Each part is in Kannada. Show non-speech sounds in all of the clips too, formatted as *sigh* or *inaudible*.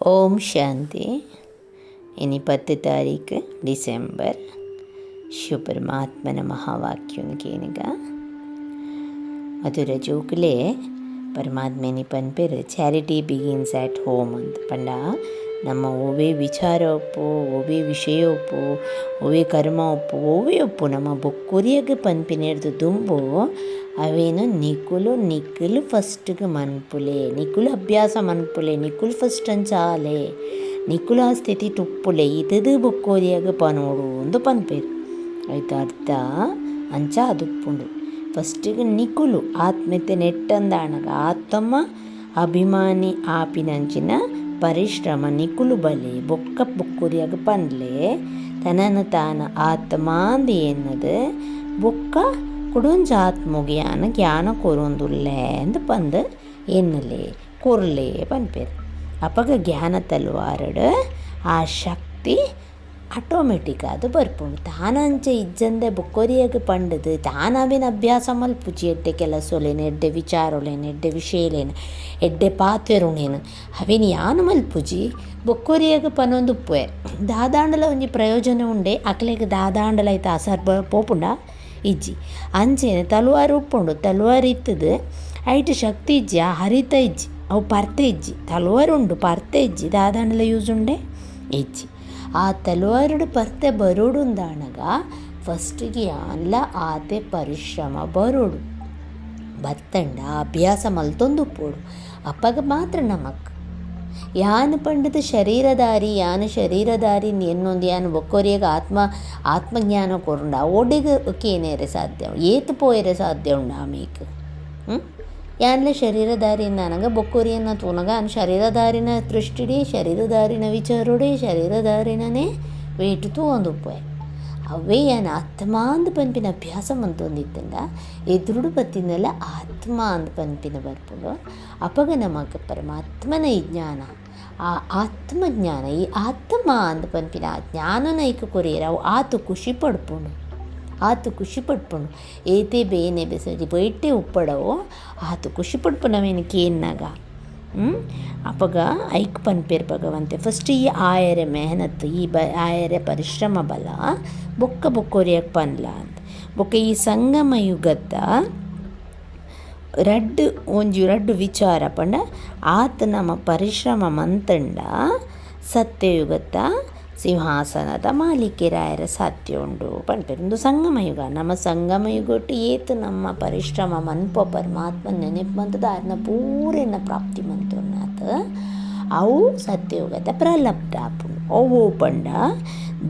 ಓಂ ಶಾಂತಿ ಇನ್ನು ಪತ್ತು ತಾರೀಕು ಡಿಸೆಂಬರ್ ಶಿವಪರಮಾತ್ಮನ ಮಹಾವಾಕ್ಯನಿಗೇನಿಗ ಮಧುರ ಜೋಕುಲೆ ಪರಮಾತ್ಮನಿ ಪನ್ಪೇರು ಚಾರಿಟಿ ಬಿಗಿನ್ಸ್ ಆ್ಯಟ್ ಹೋಮ್ ಅಂತ ಪಂಡ ನಮ್ಮ ಒವೇ ವಿಚಾರ ಒಪ್ಪು ಒವೇ ವಿಷಯ ಒಪ್ಪು ಒವೇ ಕರ್ಮ ಒಪ್ಪು ಒವೇ ಒಪ್ಪು ನಮ್ಮ ಬೊಕ್ಕುರಿಯಾಗ ಪನ್ಪಿನೇರ್ದು ದುಂಬು ಅವೇನು ನಿಕುಲು ನಿಖಿಲು ಫಸ್ಟ್ಗೆ ಮನ್ಪುಲೆ ನಿಕುಲು ಅಭ್ಯಾಸ ಮನ್ಪುಲೆ ನಿಕುಲು ಫಸ್ಟ್ ಅಂಚಾಲೆ ನಿಕುಲು ಆ ಸ್ಥಿತಿ ಟುಪ್ಪುಲೆ ಇದು ಬೊಕ್ಕೋರಿಯಾಗ ಪನೋಡು ಒಂದು ಪನ್ಪೇರು ಐತ ಅರ್ಥ ಅಂಚ ಅದುಪ್ಪುಂಡು ಫಸ್ಟಿಗೆ ನಿಕುಲು ಆತ್ಮತೆ ನೆಟ್ಟಂದಾಣಗ ಆತ್ತಮ್ಮ ಅಭಿಮಾನಿ ಆಪಿನಂಚಿನ ಪರಿಶ್ರಮ, ನಿಕುಲು ಬಲೆ, ಬೊಕ್ಕ ಬೊಕ್ಕುರಿಯಾಗ ಪನ್ಲೆ, ತನನ ತಾನ ಆತ್ಮಾಂದಿ ಎನ್ನದು ಬೊಕ್ಕ ಕುಡೊಂಜ ಆತ್ಮಜ್ಞಾನ ಜ್ಞಾನ ಕೊರೊಂದುಲ್ಲೆ ಅಂದ್ ಪಂದ್ ಎನ್ನಲೆ, ಕೊರ್ಲೆ ಪನ್ಪೆರ್. ಅಪಗ ಜ್ಞಾನ ತಲ್ವಾರಡು ಆ ಶಕ್ತಿ ಆಟೋಮೆಟಿಕ್ ಅದು ಬರ್ಪುಂಡು ತಾನಂಚ ಇಜ್ಜಂದೆ ಬೊಕ್ಕೊರಿಯಾಗ ಪಂಡದು ತಾನವಿನ ಅಭ್ಯಾಸ ಮಲ್ಪುಜಿ ಎಡ್ಡೆ ಕೆಲಸೊಲೇನು ಎಡ್ಡೆ ವಿಚಾರೊಲೇನು ಎಡ್ಡೆ ವಿಷಯಲೇನು ಎಡ್ಡೆ ಪಾತ್ವೆರುಣೇನು ಅವಿನ ಯಾನು ಮಲ್ಪುಜಿ ಬೊಕ್ಕೊರಿಯಾಗ ಪನೊಂದು ಉಪ್ಪುವೆ ದಾದಾಂಡಲ ಒಂಜಿ ಪ್ರಯೋಜನ ಉಂಡೆ ಅಕ್ಲೆಗ್ ದಾದಾಂಡಲ ಐತ ಅಸರ್ ಪೋಪುಂಡ ಇಜ್ಜಿ ಅಂಚೆನೆ ತಲವಾರು ಉಪ್ಪುಂಡು ತಲವಾರು ಇತ್ತದು ಐಟ್ ಶಕ್ತಿ ಇಜ್ಜಿ ಆ ಹರಿತ ಇಜ್ಜಿ ಅವು ಪರ್ತೆ ಇಜ್ಜಿ ತಲವಾರು ಉಂಡು ಪರ್ತೆ ಇಜ್ಜಿ ದಾದಾಂಡಲ ಯೂಸ್ ಉಂಡೆ ಇಜ್ಜಿ ಆ ತಲವಾರುಡು ಪರ್ತೆ ಬರೋಡುಂದಾಣಗ ಫಸ್ಟ್ ಅಲ್ಲ ಆತೆ ಪರಿಶ್ರಮ ಬರೋಡು. ಬತ್ತಂಡ ಅಭ್ಯಾಸ ಮಲ್ತೊಂದು ಪೋಡು, ಅಪ್ಪಗ ಮಾತ್ರ ನಮಕ್. ಯಾನ್ ಪಂಡದ ಶರೀರಧಾರಿ, ಯಾನ್ ಶರೀರಧಾರಿ ಎನ್ನೊಂದು ಯಾನ್ ಒಕ್ಕೊರಿಯಾಗ ಆತ್ಮ, ಆತ್ಮಜ್ಞಾನ ಕೊರುಂಡ ಕೇನೇರೆ ಸಾಧ್ಯ, ಏತು ಪೋಯರೆ ಸಾಧ್ಯ ಉಂಡ ಆಮೇಕ್ ಯಾನ್ಲೆ ನನಗ ಬೊಕ್ಕುರಿಯನ್ನ ತೂನಗ, ಅನ್ ಶರೀರಧಾರಿನ ದೃಷ್ಟಿಡಿ, ಶರೀರಧಾರಿನ ವಿಚಾರುಡಿ ಶರೀರಧಾರಿನೇ ವೇಟುತು ಒಂದು ಉಪ್ಪೆ ಅವೇ ಏನು ಆತ್ಮ ಅಂದ ಪನ್ಪಿನ ಅಭ್ಯಾಸ ಮಂತೊಂದಿತ್ತಂಡ ಎದುರುಡು ಬತ್ತಿನೆಲ್ಲ ಆತ್ಮ ಅಂದ ಪನ್ಪಿನ ಬರ್ಬೋದು ಅಪಗ ನಮಗ ಪರಮಾತ್ಮನ ಈ ಜ್ಞಾನ, ಆ ಆತ್ಮಜ್ಞಾನ, ಈ ಆತ್ಮ ಅಂದ ಪನ್ಪಿನ ಆ ಜ್ಞಾನನ ಈಕ ಕೊರಿಯರ ಅವು ಆತು ಖುಷಿ ಪಡ್ಪುಂಡು. ಆತು ಖುಷಿ ಪಡ್ಪುಂಡು ಏತೆ ಬೇನೆ ಬೆಸರಿ ಬೈಟೆ ಉಪ್ಪಡವು, ಆತು ಖುಷಿ ಪಡ್ಪುನವೇನು ಕೇನ್ನಾಗ? ಅಪಗ ಐಕ್ ಪನ್ಪೇರ್ ಭಗವಂತೆ. ಫಸ್ಟ್ ಈ ಆಯರೆ ಮೆಹನತ್ ಈ ಬ, ಆಯರೆ ಪರಿಶ್ರಮ ಬಲ, ಬೊಕ್ಕ ಬೊಕ್ಕೊರಿಯಕ್ ಪನ್ಲ ಅಂತ ಬೊಕ್ಕ ಈ ಸಂಗಮ ಯುಗದ ರಡ್ಡು, ಒಂಜಿ ರಡ್ಡು ವಿಚಾರ ಪಂಡ ಆತ ನಮ್ಮ ಪರಿಶ್ರಮ ಮಂತಂಡ ಸತ್ಯಯುಗದ ಸಿಂಹಾಸನದ ಮಾಲಿಕೆರಾಯರ ಸಾಧ್ಯ ಉಂಡು ಪಂಡ್ಪೇರು ಒಂದು ಸಂಗಮಯುಗ. ನಮ್ಮ ಸಂಗಮಯುಗೊಟ್ಟು ಏತು ನಮ್ಮ ಪರಿಶ್ರಮ, ಮನ್ಪ ಪರಮಾತ್ಮ ನೆನಪು ಮಂತದ ಅದನ್ನ ಪೂರೆನ ಪ್ರಾಪ್ತಿ ಮಂತುನ್ನಾತ ಅವು ಸತ್ಯಯುಗದ ಪ್ರಲಬ್ಧ ಅವು ಪಂಡ,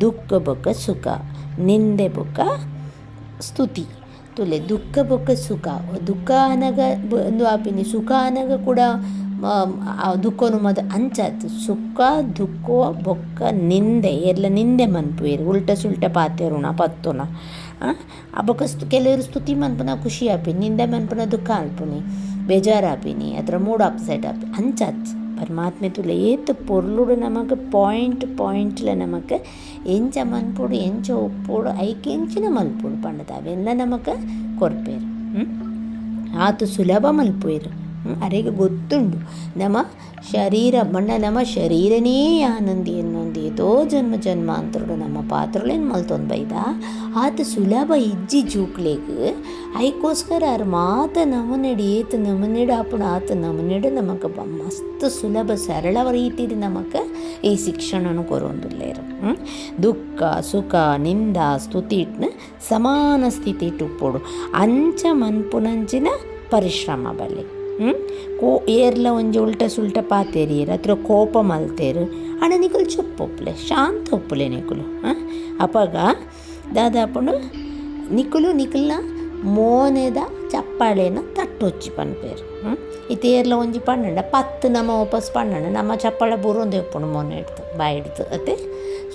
ದುಃಖ, ಬೊಕ್ಕ, ಸುಖ, ನಿಂದೆ, ಬೊಕ್ಕ, ಸ್ತುತಿ. ತುಲೆ, ದುಃಖ, ಬೊಕ್ಕ, ಸುಖ. ದುಃಖ ಅನಗ ಒಂದು ಆಪಿನಿ ಸುಖ ಅನಗ ಕೂಡ ದುಃಖನು ಮದ ಅಂಚಾತು ಸುಖ, ದುಃಖ, ಬೊಕ್ಕ, ನಿಂದೆ, ಎಲ್ಲ ನಿಂದೆ ಮನ್ಪುವೆರ್ ಉಲ್ಟ ಸುಲ್ಟ ಪಾತೆರುಣ ಪತ್ತೋಣ. ಆ? ಬೊಕ್ಕ ಕೆಲವರು ಸ್ತುತಿ ಮನ್ಪುನ ಖುಷಿ ಆಪಿನಿ ನಿಂದೆ ಮನ್ಪುನ ದುಃಖ ಅಲ್ಪುನಿ ಬೇಜಾರು ಅದರ ಮೂಡ್ ಅಪ್ಸೆಟ್ ಆಪಿ. ಅಂಚಾತ್ ಪರಮಾತ್ಮೆ ತುಲ ಏತ್ ಪೊರ್ಲುಡು ನಮಗೆ ಪಾಯಿಂಟ್ ಪಾಯಿಂಟ್ಲ ನಮಗೆ ಎಂಚ ಮನ್ಪುಡು, ಎಂಚ ಉಪ್ಪುಡು ಐಕೆಂಚಿನ ಮಲ್ಪುಡು ಪಂಡದ ಅವೆಲ್ಲ ನಮಗೆ ಕೊರ್ಪೇರು. ಆತು ಸುಲಭ ಮಲ್ಪುವೆರು ಅರೆಗೆ ಗೊತ್ತುಂಡು ನಮ್ಮ ಶರೀರ, ಮಣ್ಣ ನಮ್ಮ ಶರೀರನೇ ಆನಂದಿ ಎನ್ನೊಂದು ಏತೋ ಜನ್ಮ ಜನ್ಮಾಂತರಡು ನಮ್ಮ ಪಾತ್ರಗಳೇನು ಮಲ್ತೊಂದು ಬೈದ ಆತ ಸುಲಭ ಇಜ್ಜಿ ಜೂಕ್ಲೆಗ್ ಐಕೋಸ್ಕರ ಅವ್ರ ಮಾತ ನಮನೆಡಿ, ಏತು ನಮನೆಡು ಆಪಣ ಆತ ನಮನೆಡು ಬ ಮಸ್ತ್ ಸುಲಭ ಸರಳ ರೀತಿಲಿ ನಮಗೆ ಈ ಶಿಕ್ಷಣನು ಕೊರೊಂದುಲ್ಲೇರು. ದುಃಖ, ಸುಖ, ನಿಂದ, ಸ್ತುತಿಟ್ನ ಸಮಾನ ಸ್ಥಿತಿ ಟುಪ್ಪುಡು ಅಂಚ ಮನ್ಪುನಂಚಿನ ಪರಿಶ್ರಮ ಬಲ್ಲೆ ಕೋ ಏರ್ಲ ಒಂಜಿ ಉಲ್ಟ ಸುಲ್ಟ ಪಾತೆರಿಯರ್ ಅತ್ರ ಕೋಪ ಮಲ್ತೇರು ಅಣ್ಣ ನಿಕುಲು ಚೊಪ್ಪೊಪ್ಪುಲೆ ಶಾಂತ ಒಪ್ಪುಲೆ ನಿಕುಲು ಅಪಗ ದಾದಾಪುಂಡು ನಿಕುಲು ನಿಕುಲ್ನ ಮೋನೆದ ಚಪ್ಪಾಳೆನ ತಟ್ಟೊಚ್ಚಿ ಪನ್ಪೇರು ಇತ್ತೆ ಏರ್ಲ ಒಂಜಿ ಪನ್ನಂಡ ಪತ್ತು ನಮ್ಮ ವಾಪಸ್ ಪನ್ನಂಡ ನಮ್ಮ ಚಪ್ಪಾಳೆ ಬುರೊಂದೆ ಉಪ್ಪುಂಡು ಮೊನ್ನೆ ಇಡ್ತು ಬಾಯಿ ಹಿಡ್ತು ಅತ್ತೆ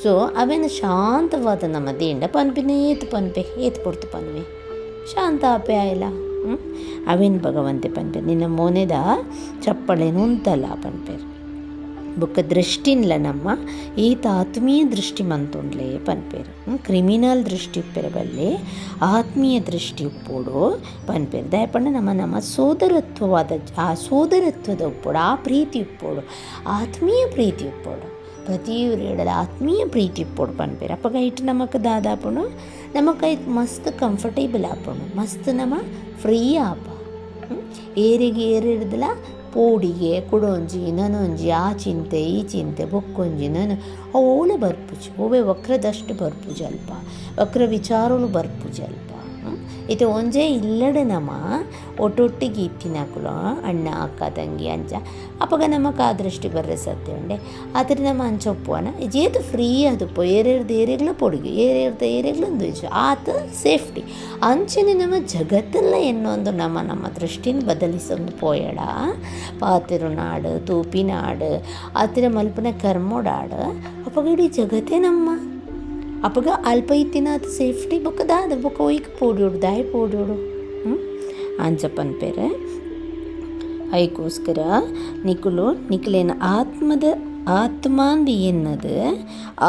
ಸೊ ಅವೇನು ಶಾಂತವಾದ ನಮ್ಮ ದೇಂಡ ಪನ್ಪಿನ ಏತು ಪನ್ಪೆ ಏತು ಪೊಡ್ತು ಪನ್ವೆ ಶಾಂತ ಆಪೆ ಆಯ್ಲ ಅವೇನು ಭಗವಂತೆ ಪನ್ಪೇರು ನಿನ್ನ ಮೋನೆದ ಚಪ್ಪಳೇನು ಉಂತಲ್ಲ ಪನ್ಪೇರು ಬುಕ್ಕ ದೃಷ್ಟಿನ್ಲ ನಮ್ಮ, ಈತ ಆತ್ಮೀಯ ದೃಷ್ಟಿ ಮಂತುಂಡ್ಲೆ ಪನ್ಪೇರು ಕ್ರಿಮಿನಲ್ ದೃಷ್ಟಿ ಉಪ್ಪೆರ ಬಲ್ಲೆ ಆತ್ಮೀಯ ದೃಷ್ಟಿ ಉಪ್ಪೋಡು ಪನ್ಪೇರು ದಯಪಂಡ ನಮ್ಮ ನಮ್ಮ ಸೋದರತ್ವವಾದ, ಆ ಸೋದರತ್ವದ ಉಪ್ಪೋಡು, ಆ ಪ್ರೀತಿ ಉಪ್ಪೋಡು, ಆತ್ಮೀಯ ಪ್ರೀತಿ ಉಪ್ಪೋಡು. ಪ್ರತಿಯೊರಿಯಡಲ ಆತ್ಮೀಯ ಪ್ರೀತಿ ಉಪ್ಪೋಡು ಪನ್ಪೇರು ಅಪ್ಪ ಗೈಟ್ ನಮಕ್ ದಾದಾಪುಣು ನಮಕ್ ಐತ್ ಮಸ್ತ್ ಕಂಫರ್ಟೇಬಲ್ ಆಪುಣು ಮಸ್ತ್ ನಮ್ಮ ಫ್ರೀ ಆಪ ಏರಿಗೆ ಏರಿಡ್ದಲ್ಲ ಪೋಡಿಗೆ, ಕುಡೊಂಜಿ, ನನೊಂಜಿ, ಆ ಚಿಂತೆ, ಈ ಚಿಂತೆ, ಬೊಕ್ಕೊಂಜಿ, ನನ. ಅವಳ ಬರ್ಪುಜಿ. ಓವೆ ವಕ್ರದಷ್ಟು ಬರ್ಪುಜಿ ಅಲ್ಪ. ವಕ್ರ ವಿಚಾರನು ಬರ್ಪುಜಿ ಇದು ಒಂಜೆ ಇಲ್ಲಡೆ ನಮ, ಒಟ್ಟೊಟ್ಟಿಗೆ ಇತ್ತಿನಾಕುಲು ಅಣ್ಣ, ಅಕ್ಕ, ತಂಗಿ, ಅಂಚ. ಅಪ್ಪಗ ನಮಕ್ ಆ ದೃಷ್ಟಿ ಬರ್ರೆ ಸತ್ಯ ಉಂಡೆ. ಆದರೆ ನಮ್ಮ ಅಂಚೊಪ್ಪುವನ ಜೇತು ಫ್ರೀ ಅದುಪ್ಪು ಏರೇರ್ದು ಏರೆಗ್ಲ ಪೊಡುಗೆ. ಏರೇರ್ದ ಏರೆಗ್ಲೊಂದು ಇಜು ಆತ ಸೇಫ್ಟಿ ಅಂಚನೆ ನಮ್ಮ ಜಗತ್ತಲ್ಲ ಎನ್ನೊಂದು ನಮ್ಮ ನಮ್ಮ ದೃಷ್ಟಿನ ಬದಲಿಸೊಂದು ಪೋಯಡ. ಪಾತಿರು ನಾಡು, ತೂಪಿನಾಡು, ಆತಿರ ಮಲ್ಪನ ಕರ್ಮೋಡಾಡು. ಅಪ್ಪಗ ಇಡೀ ಜಗತ್ತೇ ನಮ್ಮ. ಇತ್ತಿನ ಅದು ಸೇಫ್ಟಿ ಬೊಕ್ಕ ದಾದ ಬೊಕ್ಕ ಒಯ್ಕ ಪೋಡಿಯೋಡು ದಾಯ ಪೋಡಿಯೋಡು ಹ್ಞೂ ಅಂಚಪ್ಪನ ಪೇರೆ ಅದಕ್ಕೋಸ್ಕರ ನಿಕುಲು ನಿಖಲೇನ ಆತ್ಮದ, ಆತ್ಮಾಂದು ಎನ್ನದು,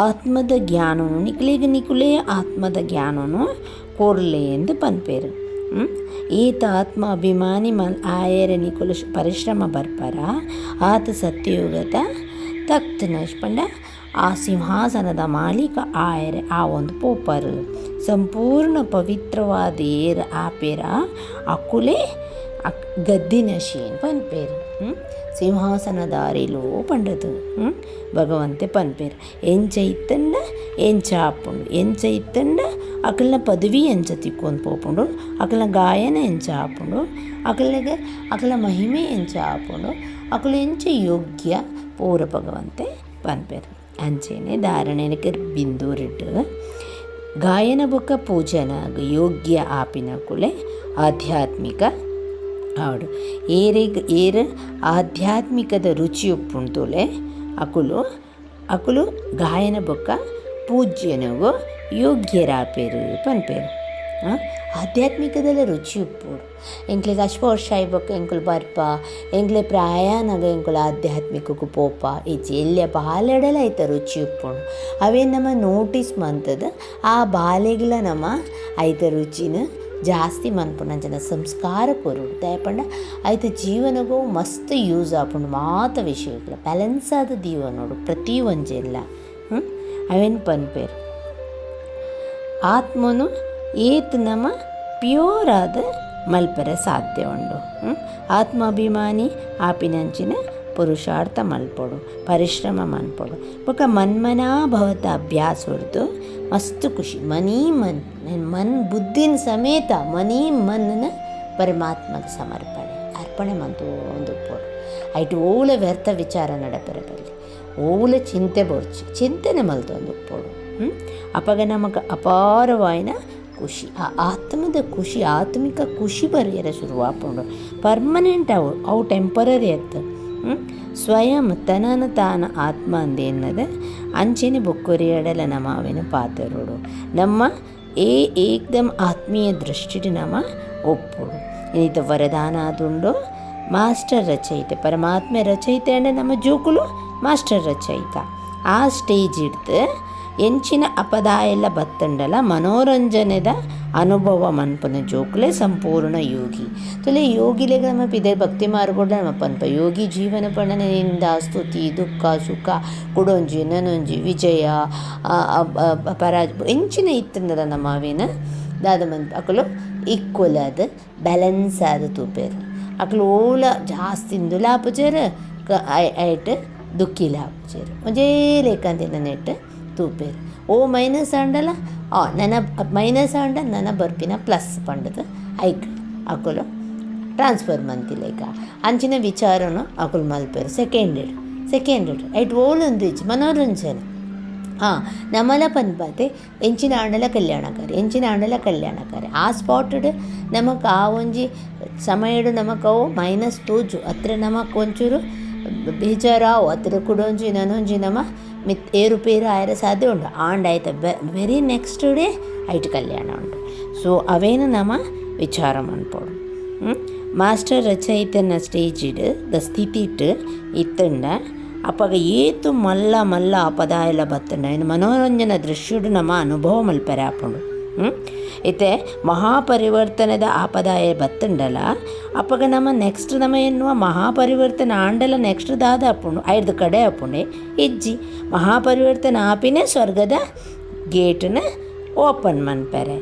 ಆತ್ಮದ ಜ್ಞಾನನು, ನಿಕ್ಲಿಗೆ ನಿಕುಲೇ ಆತ್ಮದ ಜ್ಞಾನನು ಕೊಡ್ಲೆ ಎಂದು ಪನ್ಪೇರು ಈತ ಆತ್ಮ ಅಭಿಮಾನಿ ಮನ್ ಆಯರ ನಿಕುಲು ಪರಿಶ್ರಮ ಬರ್ಪರ, ಆತ ಸತ್ಯಯುಗತ ತಕ್ತನ ಪಂಡ ಆ ಸಿಂಹಾಸನದ ಮಾಲೀಕ ಆಯರೆ, ಆ ಒಂದು ಪೋಪರು. ಸಂಪೂರ್ಣ ಪವಿತ್ರವಾದ ಏರ ಆಪೇರ ಅಕುಲೆ, ಅಕ್ ಗದ್ದಿನ ಶೇನ್ ಸಿಂಹಾಸನ ದಾರಿಲೋ ಪಂಡದು. ಭಗವಂತೆ ಪನ್ಪೇರ್. ಎಂಚ ಇತ್ತಂಡ ಎಂಚ ಆಪುಂಡು ಎಂಚ ಇತ್ತಂಡ ಅಕಲ್ನ ಪದವಿ ಎಂಚ ತಿಕ್ಕೊಂಡು ಪೋಪುಂಡು. ಅಕಲ್ನ ಗಾಯನ ಎಂಚ ಆಪುಂಡು ಅಕಲ್ಗೆ ಅಕಲ ಮಹಿಮೆ ಎಂಚ ಆಪುಂಡು ಅಕಲ ಎಂಚ ಯೋಗ್ಯ ಪೂರ ಭಗವಂತೆ ಪನ್ಪೇರು. ಅಂಚೆನೆ ಧಾರಣೆನಕ್ಕೆ ಬಿಂದೂರಿಟ್ಟು ಗಾಯನ ಬೊಕ್ಕ ಪೂಜನ ಯೋಗ್ಯ ಆಪಿನ ಕುಳೆ ಆಧ್ಯಾತ್ಮಿಕ ಹಾಡು. ಏರಿಗ್ ಏರ್ ಆಧ್ಯಾತ್ಮಿಕದ ರುಚಿ ಉಪ್ಪುಂತುಲೆ ಅಕುಲು ಅಕುಲು ಗಾಯನ ಬೊಕ್ಕ ಪೂಜ್ಯನಗು ಯೋಗ್ಯರಾಪೇರು ಪನ್ಪೇರು ಆಧ್ಯಾತ್ಮಿಕದಲ್ಲ ರುಚಿ ಉಪ್ಪುಡು ಅಶ್ವ ವರ್ಷ ಆಯ್ಬೇಕು ಎಂಕುಲು ಬರ್ಪ, ಎಂಕ್ಲೆ ಪ್ರಾಯನಗ ಎಂಕುಲು ಆಧ್ಯಾತ್ಮಿಕಕ್ಕೂ ಪೋಪ ಈಚೆ ಎಲ್ಲಿಯ ಬಾಲೆಡಲ ಆಯ್ತ ರುಚಿ ಉಪ್ಪುಂಡು ಅವೇನು ನಮ್ಮ ನೋಟಿಸ್ ಮಂತದ, ಆ ಬಾಲೆಗ್ಲ ನಮ್ಮ ಆಯ್ತ ರುಚಿನ ಜಾಸ್ತಿ ಮನ್ಪುನಂಚನ ಸಂಸ್ಕಾರ ಕೊರುಡು ದಯಪಂಡ ಆಯ್ತ ಜೀವನಗೂ ಮಸ್ತ್ ಯೂಸ್ ಆಪುಂಡು ಮಾತ ವಿಷಯಗಳ ಬ್ಯಾಲೆನ್ಸ್ ಆದ ದೀವ ನೋಡು, ಪ್ರತಿ ಒಂಜೆಲ್ಲ. ಹ್ಞೂ ಅವೇನು ಪನ್ಪೇರು? ಆತ್ಮನು ನಮ ಪ್ಯೂರ್ ಆದ ಮಲ್ಪರೆ ಸಾಧ್ಯ ಉಂಡು. ಆತ್ಮಾಭಿಮಾನಿ ಆಪಿನಂಚಿನ ಪುರುಷಾರ್ಥ ಮಲ್ಪೊಡು, ಪರಿಶ್ರಮ ಮನ್ಪೊಡು. ಬೊಕ ಮನ್ಮನಾ ಭವತ ಅಭ್ಯಾಸ ಹೊಡೆದು ಮಸ್ತ್ ಖುಷಿ. ಮನಿ ಮನ್ ಮನ್ ಬುದ್ಧಿನ ಸಮೇತ ಮನಿ ಮನ್ನ ಪರಮಾತ್ಮಗೆ ಸಮರ್ಪಣೆ, ಅರ್ಪಣೆ ಮಂತು ಒಂದು ಪೋಡು. ಐಟು ಓಲ ವ್ಯರ್ಥ ವಿಚಾರ ನಡಪೆರಬಲ್ಲಿ ಓಲ ಚಿಂತೆ ಬೋರ್ಚಿ ಚಿಂತೆನೆ ಮಲ್ತೊಂದು ಪೋಡು. ಅಪಗ ನಮಗೆ ಅಪಾರವಾಯಿನ ಖುಷಿ, ಆ ಆತ್ಮದ ಖುಷಿ, ಆತ್ಮಿಕ ಖುಷಿ ಬರೆಯರ ಶುರುವಾಪುಂಡು ಪರ್ಮನೆಂಟ್ ಅವು ಅವು ಟೆಂಪರರಿ ಅತ್ತ. ಸ್ವಯಂ ತನನ ತಾನ ಆತ್ಮ ಅಂದೇನದ ಅಂಚೆನೆ ಬೊಕ್ಕೊರಿಯಡಲ ನಮಾವಿನ ಪಾತರೋಡು ನಮ್ಮ ಏ ಏಕ್ದಮ್ ಆತ್ಮೀಯ ದೃಷ್ಟಿ ನಮ ಒಪ್ಪುಡು. ಇನ್ನಿತ ವರದಾನ ಅದುಂಡು ಮಾಸ್ಟರ್ ರಚಯಿತೆ ಪರಮಾತ್ಮೆ ರಚಯಿತೆ ಅಂದ್ರೆ ನಮ್ಮ ಜೋಕುಲು ಮಾಸ್ಟರ್ ರಚಯಿತ. ಆ ಸ್ಟೇಜ್ ಹಿಡ್ದು ಎಂಚಿನ ಅಪದ ಎಲ್ಲ ಬತ್ತಂಡಲ ಮನೋರಂಜನೆದ ಅನುಭವ ಮನ್ಪನ ಜೋಕ್ಲೆ ಸಂಪೂರ್ಣ ಯೋಗಿ. ತೊಲೆ ಯೋಗಿಲೆಗ ನಮ್ಮ ಪಿದೆ ಭಕ್ತಿ ಮಾರ್ಗೊಡ್ಲ ನಮ್ಮ ಪನ್ಪ ಯೋಗಿ ಜೀವನ ಪಣನಿಂದ ಸ್ತುತಿ ದುಃಖ, ಸುಖ, ಕುಡೊಂಜಿ, ನನೊಂಜಿ, ವಿಜಯ ಪರಾಜ, ಎಂಚಿನ ಇತ್ತಂದಲ ನಮ್ಮ ಅವೇನ ದಾದ ಮನ್ ಅಕಲು ಈಕ್ವಲ್ ಆದ ಬ್ಯಾಲೆನ್ಸ್ ಆದ ತೂಪೇರು. ಅಕಲು ಓಲ ಜಾಸ್ತಿಂದು ಲಾಪುಜೇರು, ಕ ಐಟ್ ದುಃಖಿ ಲಾಪುಜೇರು. ಒಂಜೇ ಲೇಖಂದಿನ ನೆಟ್ಟು ತೂಪೇರು ಓ ಮೈನಸ್ ಆಂಡಲ ಆ ನನ ಮೈನಸ್ ಆಂಡ ನನ ಬರ್ಪಿನ ಪ್ಲಸ್ ಪಂಡದ ಐಕ್ ಅಕುಲು ಟ್ರಾನ್ಸ್ಫರ್ ಮಂತಿಲೇಕ ಅಂಚಿನ ವಿಚಾರನು ಅಕುಲು ಮಲ್ಪೇರು ಸೆಕೆಂಡ್ ಸೆಕೆಂಡೆಡ್ ಐಟ್ ಓಲೊಂದು ಇಚ್ಚು ಮನೋರಂಜನೆ ಹಾಂ ನಮ್ಮಲ ಪನ್ಪಾತೆ ಎಂಚಿನ ಆಂಡಲ ಕಲ್ಯಾಣಕಾರಿ ಎಂಚಿನ ಆಂಡಲ ಕಲ್ಯಾಣಕಾರಿ ಆ ಸ್ಪಾಟಡ್ ನಮಗೆ ಆ ಒಂಜಿ ಸಮಯಡು ಅವು ಮೈನಸ್ ತೋಜು ಅತ್ರ ನಮಕ್ ಒಂಚೂರು ಬೇಜಾರಾವು ಅತ್ರ ಕುಡೊಂಜಿ ನನೊಂಜಿ ನಮ ಮಿತ್ ಏರುಪೇರು ಆಯರ ಸಾಧ್ಯ ಉಂಡು ಆಂಡ್ ಆಯ್ತ ವೆರಿ ನೆಕ್ಸ್ಟ್ ಡೇ ಐಟ್ ಕಲ್ಯಾಣ ಉಂಡು ಸೊ ಅವೇನು ನಮ ವಿಚಾರ ಮನ್ಪೋಡು ಮಾಸ್ಟರ್ ರಚಯಿತನ ಸ್ಟೇಜಿಡ್ ದ ಸ್ಥಿತಿಟ್ ಇತ್ತಂಡ ಅಪ್ಪಗ ಏತು ಮಲ್ಲ ಮಲ್ಲ ಆ ಪದ ಎಲ್ಲ ಬತ್ತಂಡ ಇನ್ನು ಮನೋರಂಜನ ದೃಶ್ಯುಡು ನಮ್ಮ ಅನುಭವ ಮಲ್ಪರೆ ಆಪುಂಡು ಇತ್ತೆ, ಮಹಾಪರಿವರ್ತನದ ಆಪದಾಯ ಬತ್ತಂಡಲ? ಅಪ್ಪಗ ನಮ್ಮ ನೆಕ್ಸ್ಟ್ ನಮ ಎನ್ನುವ ಮಹಾಪರಿವರ್ತನ ಆಂಡಲ ನೆಕ್ಸ್ಟ್ ದಾದ ಅಪ್ಪುಂಡು ಐದು ಕಡೆ ಅಪ್ಪುಂಡೆ, ಇಜ್ಜಿ. ಮಹಾಪರಿವರ್ತನ ಆಪಿನೇ ಸ್ವರ್ಗದ ಗೇಟನ್ನ ಓಪನ್ ಮನ್ಪೆರೆ.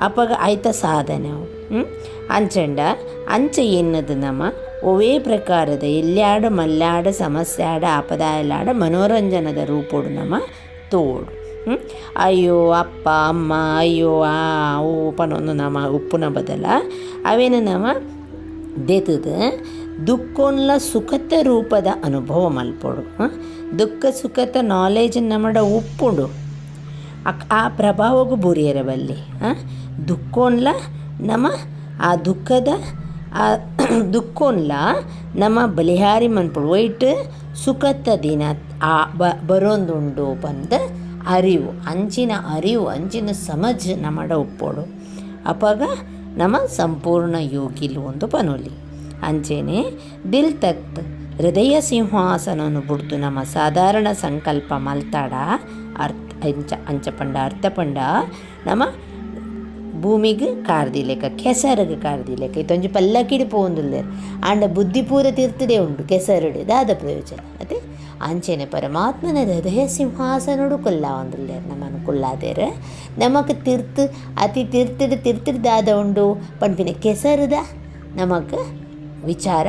ಅಪ್ಪಗ ಐತ ಸಾಧನೆ ಹ್ಮ್? ಅಂಚಂಡ, ಅಂಚ ಎನ್ನದು ನಮ್ಮ ಒವೇ ಪ್ರಕಾರದ ಎಲ್ಲ್ಯಾಡ ಮಲ್ಲಾಡ ಸಮಸ್ಯಾಡ ಆಪದಾಯಲಾಡ ಮನೋರಂಜನದ ರೂಪೋಡು ನಮ್ಮ ತೋಡು? ಅಯ್ಯೋ, ಅಪ್ಪ, ಅಮ್ಮ, ಅಯ್ಯೋ, ಆ ಉಪ್ಪನೊಂದು ಪನೊಂದು ನಮ್ಮ ಉಪ್ಪುನ ಬದಲ. ಅವೇನು ನಮ್ಮ? ದೇತದ ದುಃಖೊನ್ಲ ಸುಖತ ರೂಪದ ಅನುಭವ ಮಲ್ಪೋಡು? ದುಃಖ ಸುಖತ ನಾಲೆಜ್ ನಮ್ಮಡ ಉಪ್ಪುಂಡು. ಆ ಪ್ರಭಾವಗೂ ಬುರಿಯರಬಲ್ಲಿ ದುಃಖೋನ್ಲ ನಮ್ಮ, ಆ ದುಃಖದ, ಆ *clears throat* ದುಃಖೋನ್ಲ ನಮ್ಮ ಬಲಿಹಾರಿ ಮನ್ಪುಡು. ವೈಟ್ ಸುಖತ್ತ ದಿನ, ಆ ಬರೋಂದುಂಡು ಬಂದ ಅರಿವು, ಅಂಚಿನ ಅರಿವು, ಅಂಚಿನ ಸಮಜ್ ನಮಡ ಉಪ್ಪೋಡು ಅಪಾಗ ನಮ ಸಂಪೂರ್ಣ ಯೋಗಿಲು ಒಂದು ಪನೋಲಿ. ಅಂಚೇನೆ, ದಿಲ್ ತಕ್ತ್ ಹೃದಯ ಸಿಂಹಾಸನವನ್ನು ಬಿಡ್ದು ನಮ್ಮ ಸಾಧಾರಣ ಸಂಕಲ್ಪ ಮಲ್ತಾಡ ಅರ್ಥ, ಅಂಚ ಅಂಚ ಪಂಡ ಅರ್ಥ ಪಂಡ ನಮ್ಮ ಭೂಮಿಗೆ ಕಾರ್ದಿಲೆಕ, ಕೆಸರಿಗೆ ಕಾರ್ದಿಲೆಕ, ಇತ್ತೊಂಜಿ ಪಲ್ಲಕಿಡಿ ಪೋಂದುಲ್ಲೇರ್ ಆಂಡ ಬುದ್ಧಿಪೂರ ತಿರ್ತದೆ ಉಂಡು, ಕೆಸರುಡೆ ದಾದ ಪ್ರಯೋಜನ. ಅದೇ ಅಂಚೆನೆ ಪರಮಾತ್ಮನ ಹೃದಯ ಸಿಂಹಾಸನೋಡು ಕೊಲ್ಲ ಒಂದುಲ್ಲೇರ್ ನಮ್ಮ ಅನುಕೂಲಾದೇರ ನಮಕ್ ತಿರ್ತ್, ಅತಿ ತಿರ್ತಿಡ್ ತಿರ್ತಿಡ್ದಾದ ಉಂಡು ಪಂಪಿನ ಕೆಸರದ ನಮಕ್ ವಿಚಾರ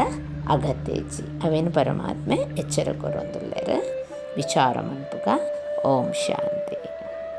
ಅಗತ್ಯ ಇಜ್ಜಿ. ಅವೇನು ಪರಮಾತ್ಮೆ ಎಚ್ಚರ ಕೊರೊಂದುಲ್ಲೇರ ವಿಚಾರ ಮನ್ಪುಗ. ಓಂ ಶಾಂತಿ.